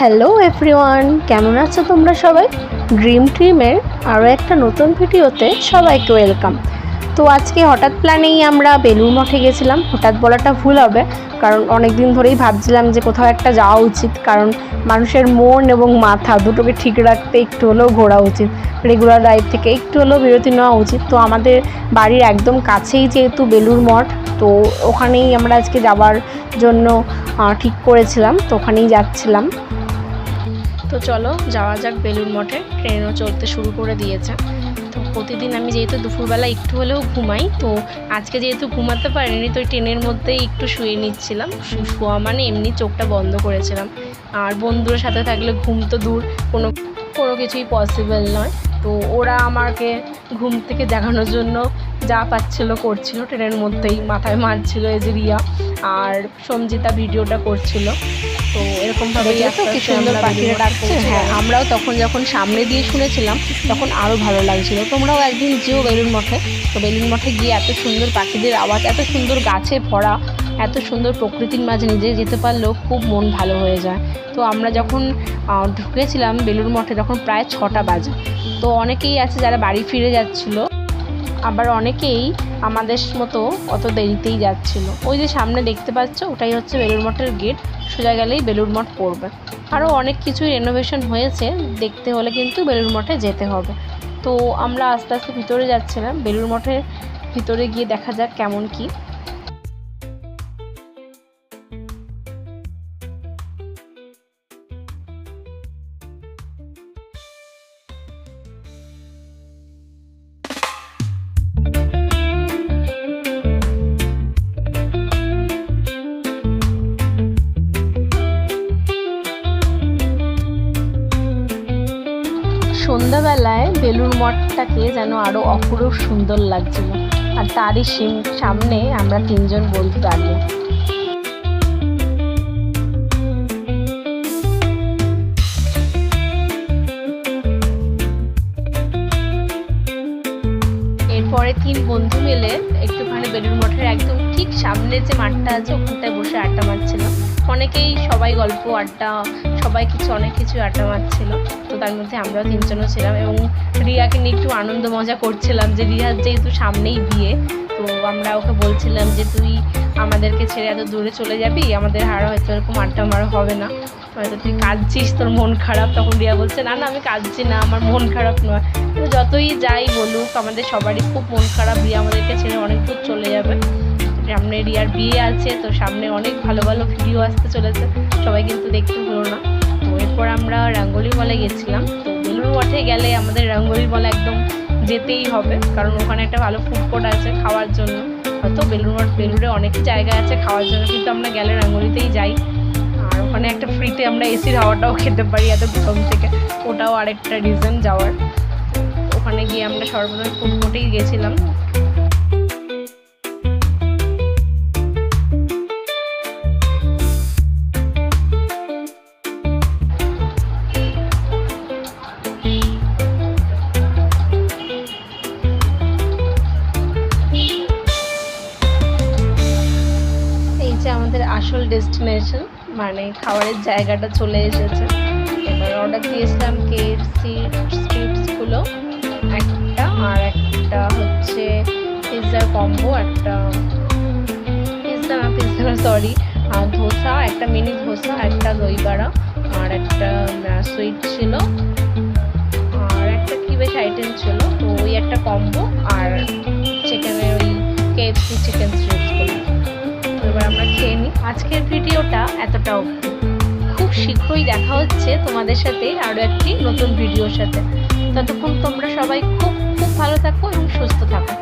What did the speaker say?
Hello everyone কেমন আছো তোমরা সবাই? ড্রিম ট্রিমের আরও একটা নতুন ভিডিওতে সবাইকে ওয়েলকাম তো আজকে হঠাৎ প্ল্যানেই আমরা বেলুর মঠে গেছিলাম। হঠাৎ বলাটা ভুল হবে, কারণ অনেক দিন ধরেই ভাবছিলাম যে কোথাও একটা যাওয়া উচিত, কারণ মানুষের মন এবং মাথা দুটোকে ঠিক রাখতে একটু হলেও ঘোরা উচিত। রেগুলার লাইফ থেকে একটু হলেও বিরতি নেওয়া উচিত। তো আমাদের বাড়ির একদম কাছেই যেহেতু বেলুর মঠ, তো ওখানেই আমরা আজকে যাবার জন্য ঠিক করেছিলাম। তো ওখানেই যাচ্ছিলাম। তো চলো, যাওয়া যাক বেলুর মঠে। ট্রেনও চলতে শুরু করে দিয়েছে। তো প্রতিদিন আমি যেহেতু দুপুরবেলা একটু হলেও ঘুমাই, তো আজকে যেহেতু ঘুমাতে পারিনি, তো ট্রেনের মধ্যেই একটু শুয়ে নিচ্ছিলাম। শোয়া মানে এমনি চোখটা বন্ধ করেছিলাম। আর বন্ধুদের সাথে থাকলে ঘুম তো দূর, কোনো কোনো কিছুই পসিবল নয়। তো ওরা আমাকে ঘুম থেকে জাগানোর জন্য যা পাচ্ছিল করছিল, ট্রেনের মধ্যেই মাথায় মারছিল এই আর সঞ্জিতা ভিডিওটা করছিল। তো এরকমভাবে দেখলে তো কি সুন্দর পাখিরা ডাকছে? হ্যাঁ আমরাও তখন যখন সামনে দিয়ে শুনেছিলাম তখন আরও ভালো লাগছিল। তোমরাও একদিন যেও বেলুন মঠে। তো বেলুন মঠে গিয়ে এত সুন্দর পাখিদের আওয়াজ এত সুন্দর গাছে ভরা এত সুন্দর প্রকৃতির মাঝে নিজে যেতে পারলেও খুব মন ভালো হয়ে যায়। তো আমরা যখন ঢুকেছিলাম বেলুর মঠে তখন প্রায় ছটা বাজে। তো অনেকেই আছে যারা বাড়ি ফিরে যাচ্ছিল। আবার অনেকেই আমাদের মতো অত দেরিতেই যাচ্ছিল। ওই যে সামনে দেখতে পাচ্ছ, ওটাই হচ্ছে বেলুড় মঠের গেট। সোজা গেলেই বেলুড় মঠ পড়বে। আরও অনেক কিছুই রেনোভেশন হয়েছে, দেখতে হলে কিন্তু বেলুড় মঠে যেতে হবে। তো আমরা আস্তে আস্তে ভিতরে যাচ্ছিলাম। বেলুড় মঠের ভিতরে গিয়ে দেখা যাক কেমন কি। সন্ধ্যাবেলায় বেলুর মঠটাকে যেন আরও অপরূপ সুন্দর লাগছিল। আর তারই সিম- সামনে আমরা তিনজন বন্ধু দাঁড়িয়ে এরপরে তিন বন্ধু মিলে একটুখানি বেলুর মঠের একদম ঠিক সামনে যে মাঠটা আছে, ওখানটায় বসে আড্ডা মারছিলাম অনেকেই সবাই গল্প আড্ডা, সবাই কিছু, অনেক কিছু আড্ডা মারছিল। তার মধ্যে আমরাও তিনজনও ছিলাম এবং রিয়াকে নিয়ে একটু আনন্দ মজা করছিলাম যে রিয়ার যেহেতু সামনেই বিয়ে, তো আমরা ওকে বলছিলাম যে তুই আমাদেরকে ছেড়ে এত দূরে চলে যাবি, আমাদের আর হয়তো এরকম আড্ডা মারা হবে না। হয়তো তুই কাঁদছিস, তোর মন খারাপ, তখন রিয়া বলছে, না না, আমি কাঁদছি না, আমার মন খারাপ নয়। তো যতই যাই বলুক, আমাদের সবারই খুব মন খারাপ, রিয়া আমাদেরকে ছেড়ে অনেক দূর চলে যাবে। সামনে রিয়ার বিয়ে আছে, তো সামনে অনেক ভালো ভালো ভিডিও আসতে চলেছে, সবাই কিন্তু দেখতে হলো না। তো এরপর আমরা রঙ্গোলি বলে গেছিলাম। তো বেলুর মঠে গেলে আমাদের রঙ্গোলি বলে একদম যেতেই হবে, কারণ ওখানে একটা ভালো ফুড কোর্ট আছে খাওয়ার জন্য। হয়তো বেলুর মঠ বেলুরে অনেক জায়গা আছে খাওয়ার জন্য, কিন্তু আমরা গেলে রঙ্গোলিতেই যাই। আর ওখানে একটা ফ্রিতে আমরা এসির হাওয়াটাও খেতে পারি এত গরম থেকে। ওটাও আরেকটা রিজন যাওয়ার। ওখানে গিয়ে আমরা সর্বদা ফুড কোর্টেই গেছিলাম। ডেস্টিনেশন মানে খাবারের জায়গাটা চলে এসেছে। এবার অর্ডার দিয়েছিলাম কেএফসি স্ট্রিপসগুলো একটা আর একটা হচ্ছে পিৎজার কম্বো একটা পিৎজা না পিৎজা না সরি ধোসা, একটা মিনি ধোসা, একটা দই বড়া আর একটা সুইট ছিল। আর একটা কি বেশ আইটেম ছিল, তো ওই একটা কম্বো আর চিকেনের ওই কেএফসি চিকেন আমরা খেয়ে নিই। আজকের ভিডিওটা এতটাও খুব শীঘ্রই দেখা হচ্ছে তোমাদের সাথে আরও একটি নতুন ভিডিওর সাথে। ততক্ষণ তোমরা সবাই খুব খুব ভালো থাকো এবং সুস্থ থাকো।